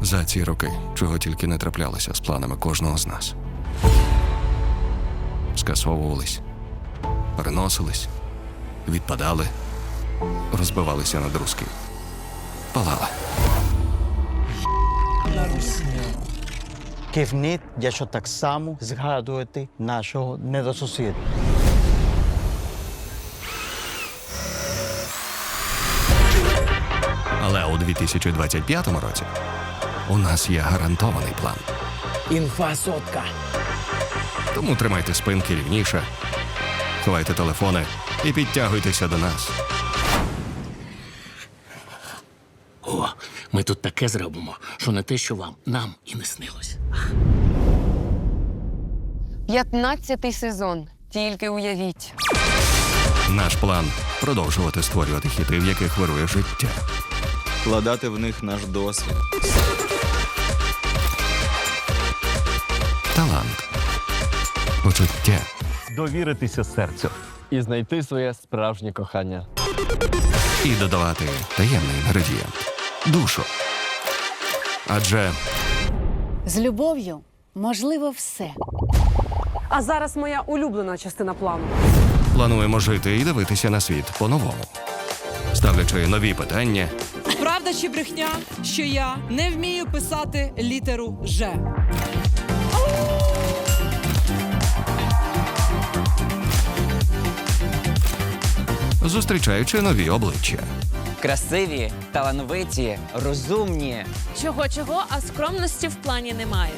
За ці роки чого тільки не траплялося з планами кожного з нас. Скасовувались, переносились, відпадали, розбивалися на друзки. Палали. Кивніть, якщо так само згадуєте нашого недосусіда. Але у 2025 році у нас є гарантований план. Інфа сотка. Тому тримайте спинки рівніше, ховайте телефони і підтягуйтеся до нас. О, ми тут таке зробимо, що не те, що вам, нам і не снилось. П'ятнадцятий сезон. Тільки уявіть. Наш план продовжувати створювати хіти, в яких вирує життя. вкладати в них наш досвід. Почуття довіритися серцю і знайти своє справжнє кохання. і додавати таємний інгредієнт душу. Адже З любов'ю можливо все. А зараз моя улюблена частина плану. плануємо жити і дивитися на світ по-новому, ставлячи нові питання Правда чи брехня, що я не вмію писати літеру Ж. зустрічаючи нові обличчя. Красиві, талановиті, розумні. Чого чого, а скромності в плані немає.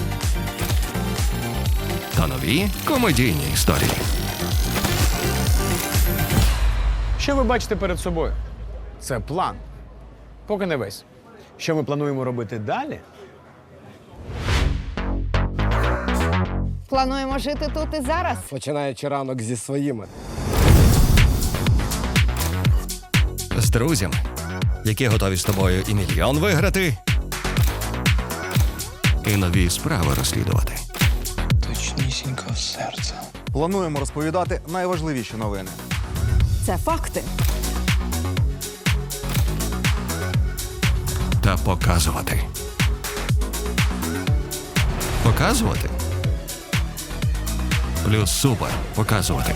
та нові комедійні історії. Що ви бачите перед собою? Це план. Поки не весь. Що ми плануємо робити далі? Плануємо жити тут і зараз. Починаючи ранок зі своїми. З друзями, які готові з тобою і мільйон виграти, і нові справи розслідувати. Точнісінько в серце. Плануємо розповідати найважливіші новини. Це факти. та показувати. Показувати. Плюс супер показувати.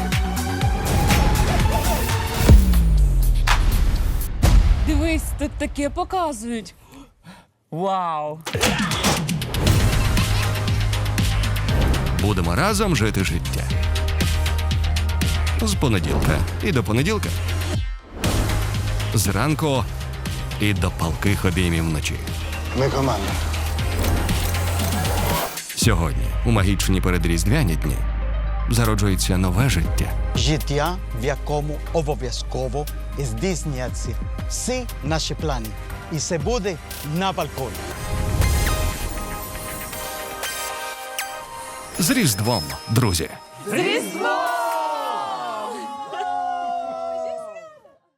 Дивись, тут таке показують. Вау! Будемо разом жити життя. З понеділка і до понеділка. Зранку і до палких обіймів вночі. Ми команда. Сьогодні, у магічні передріздвяні дні, зароджується нове життя. Життя, в якому обов'язково здійсняться всі наші плани. І це буде на балконі. З Різдвом, друзі! З Різдвом!